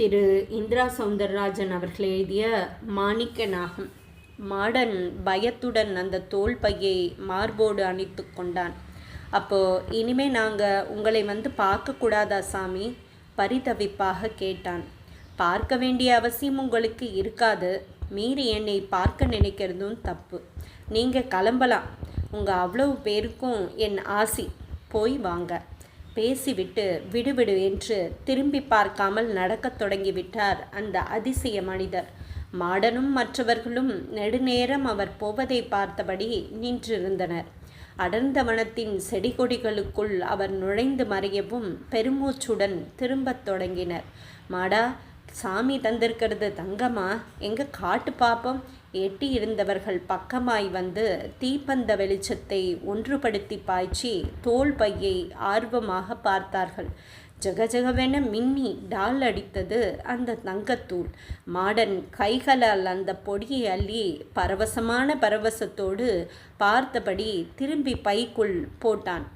திரு இந்திரா சௌந்தரராஜன் அவர்கள் எழுதிய மாணிக்க நாகம் மாடன் பயத்துடன் அந்த தோல் பையை மார்போடு அணித்து கொண்டான். அப்போ இனிமே நாங்கள் உங்களை வந்து பார்க்கக்கூடாதா சாமி? பரிதவிப்பாக கேட்டான். பார்க்க வேண்டிய அவசியம் உங்களுக்கு இருக்காது. மீறி என்னை பார்க்க நினைக்கிறதும் தப்பு. நீங்கள் கிளம்பலாம். உங்கள் அவ்வளவு பேருக்கும் என் ஆசி. போய் வாங்க. பேசிவிட்டு விடுவிடு என்று திரும்பி பார்க்காமல் நடக்கத் தொடங்கிவிட்டார் அந்த அதிசய மனிதர். மாடனும் மற்றவர்களும் நெடுநேரம் அவர் போவதை பார்த்தபடி நின்றிருந்தனர். அடர்ந்த வனத்தின் செடி கொடிகளுக்குள் அவர் நுழைந்து மறையவும் பெருமூச்சுடன் திரும்பத் தொடங்கினர். மாடா சாமி தந்திருக்கிறது. தங்கமா எங்க காட்டு பாப்போம்? எட்டி இருந்தவர்கள் பக்கமாய் வந்து தீப்பந்த வெளிச்சத்தை ஒன்றுபடுத்தி பாய்ச்சி தோல் பையை ஆர்வமாக பார்த்தார்கள். ஜகஜகவென மின்னி டால் அடித்தது அந்த தங்கத்தூள். மாடன் கைகளால் அந்த பொடியை அள்ளி பரவசமான பரவசத்தோடு பார்த்தபடி திரும்பி பைக்குள் போட்டான்.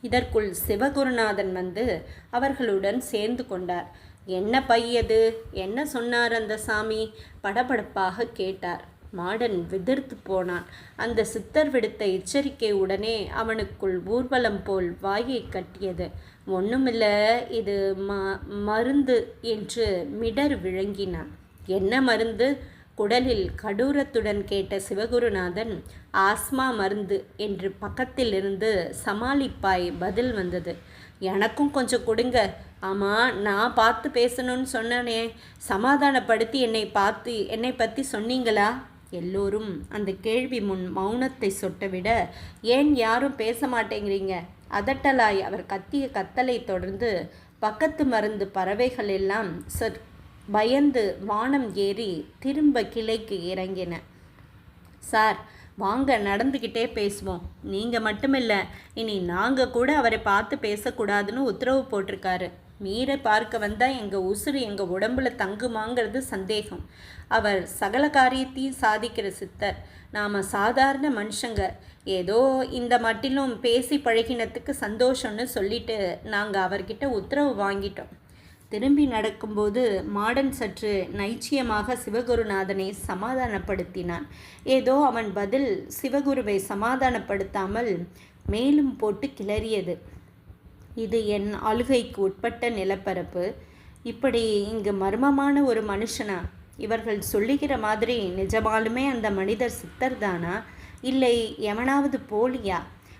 இதற்குள் சிவகுருநாதன் வந்து அவர்களுடன் சேர்ந்து கொண்டார். என்ன பையது? என்ன சொன்னார் அந்த சாமி? படபடப்பாக கேட்டார். மாடன் விதிர்த்து போனான். அந்த சித்தர் விடுத்த எச்சரிக்கை உடனே அவனுக்குள் ஊர்வலம் போல் வாயை கட்டியது. ஒன்றுமில்ல இது ம மருந்து என்று மிடர் விளங்கினான் என்ன மருந்து? குடலில் கடூரத்துடன் கேட்ட சிவகுருநாதன் ஆஸ்மா மருந்து என்று பக்கத்தில் இருந்து சமாளிப்பாய் பதில் வந்தது. எனக்கும் கொஞ்சம் கொடுங்க. ஆமாம் நான் பார்த்து பேசணும்னு சொன்னனே. சமாதானப்படுத்தி என்னை பார்த்து என்னை பற்றி சொன்னீங்களா? எல்லோரும் அந்த கேள்வி முன் மௌனத்தை சொட்டவிட ஏன் யாரும் பேச மாட்டேங்கிறீங்க? அதட்டலாய் அவர் கத்திய கத்தலை தொடர்ந்து பக்கத்து மருந்து பறவைகள் எல்லாம் சற் பயந்து வானம் ஏறி திரும்ப கிளைக்கு இறங்கின. சார் வாங்க நடந்துக்கிட்டே பேசுவோம். நீங்கள் மட்டுமில்லை இனி நாங்கள் கூட அவரை பார்த்து பேசக்கூடாதுன்னு உத்தரவு போட்டிருக்காரு. மீரை பார்க்க வந்தால் எங்கள் உசுறு எங்கள் உடம்புல தங்குமாங்கிறது சந்தேகம். அவர் சகல காரியத்தையும் சாதிக்கிற சித்தர். நாம் சாதாரண மனுஷங்க. ஏதோ இந்த மட்டிலும் பேசி பழகினத்துக்கு சந்தோஷம்னு சொல்லிட்டு நாங்கள் அவர்கிட்ட உத்தரவு வாங்கிட்டோம். திரும்பி நடக்கும்போது மாடன் சற்று நைச்சியமாக சிவகுருநாதனை சமாதானப்படுத்தினான். ஏதோ அவன் பதில் சிவகுருவை சமாதானப்படுத்தாமல் மேலும் போட்டு கிளறியது. இது என் ஆளுகைக்கு உட்பட்ட நிலப்பரப்பு. இப்படி இங்கு மர்மமான ஒரு மனுஷனா? இவர்கள் சொல்லுகிற மாதிரி நிஜமாலுமே அந்த மனிதர் சித்தர் தானா இல்லை எவனாவது போலியா?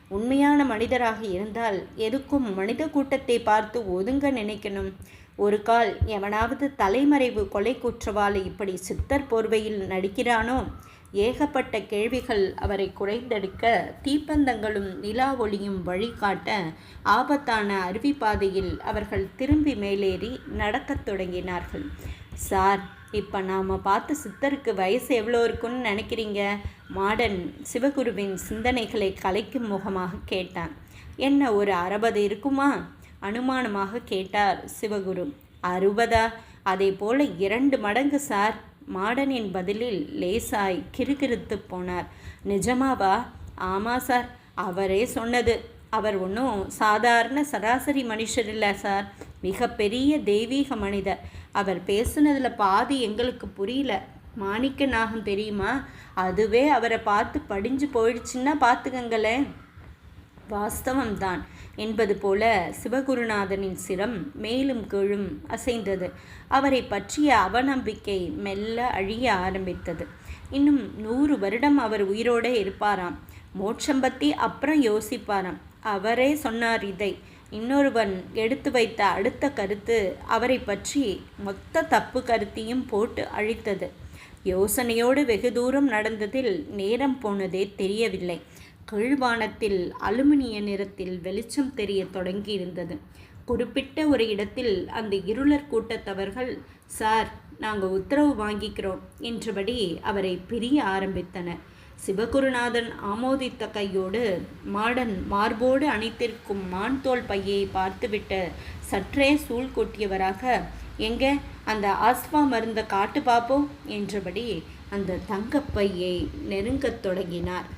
உண்மையான மனிதராக இருந்தால் எதுக்கும் மனித கூட்டத்தை பார்த்து ஒதுங்க நினைக்கணும். ஒரு கால் எவனாவது தலைமறைவு கொலை குற்றவாளி இப்படி சித்தர் போர்வையில் நடிக்கிறானோ? ஏகப்பட்ட கேள்விகள் அவரை குறைந்தெடுக்க தீப்பந்தங்களும் நிலா ஒளியும் வழிகாட்ட ஆபத்தான அருவிப்பாதையில் அவர்கள் திரும்பி மேலேறி நடக்கத் தொடங்கினார்கள். சார் இப்போ நாம் பார்த்த சித்தருக்கு வயசு எவ்வளோ இருக்குன்னு நினைக்கிறீங்க? மாடன் சிவகுருவின் சிந்தனைகளை கலைக்கும் முகமாக கேட்டான். என்ன ஒரு அறுபது இருக்குமா? அனுமானமாக கேட்டார் சிவகுரு. அறுபதா? அதே போல இரண்டு மடங்கு சார். மாடனின் பதிலில் லேசாய் கிறுகிறுத்து போனார். நிஜமாவா? ஆமாம் சார். அவரே சொன்னது. அவர் ஒன்றும் சாதாரண சராசரி மனுஷர் இல்லை சார். மிகப்பெரிய தெய்வீக மனிதர். அவர் பேசுனதில் பாதி எங்களுக்கு புரியல. மாணிக்க நாகம் தெரியுமா? அதுவே அவரை பார்த்து படிஞ்சு போயிடுச்சுன்னா பார்த்துக்கங்களேன் வாஸ்தவம்தான் என்பது போல சிவகுருநாதனின் சிரம் மேலும் கீழும் அசைந்தது. அவரை பற்றிய அவநம்பிக்கை மெல்ல அழிய ஆரம்பித்தது. இன்னும் நூறு வருடம் அவர் உயிரோடே இருப்பாராம். மோட்சம் பற்றி அப்புறம் யோசிப்பாராம். அவரே சொன்னார் இதை. இன்னொருவன் எடுத்து வைத்த அடுத்த கருத்து அவரை பற்றி மொத்த தப்பு கருத்தையும் போட்டு அழித்தது. யோசனையோடு வெகு தூரம் நடந்ததில் நேரம் போனதே தெரியவில்லை. கீழ்வானத்தில் அலுமினிய நிறத்தில் வெளிச்சம் தெரிய தொடங்கியிருந்தது. குறிப்பிட்ட ஒரு இடத்தில் அந்த இருளர் கூட்டத்தவர்கள் சார் நாங்கள் உத்தரவு வாங்கிக்கிறோம் என்றபடி அவரை பிரிய ஆரம்பித்தனர். சிவகுருநாதன் ஆமோதித்த கையோடு மாடன் மார்போடு அணித்திருக்கும் மான் தோல் பையை பார்த்துவிட்டு சற்றே சூழ் கொட்டியவராக எங்க அந்த ஆஸ்மா மருந்த காட்டு பார்ப்போம் என்றபடி அந்த தங்கப்பையை நெருங்கத் தொடங்கினார்.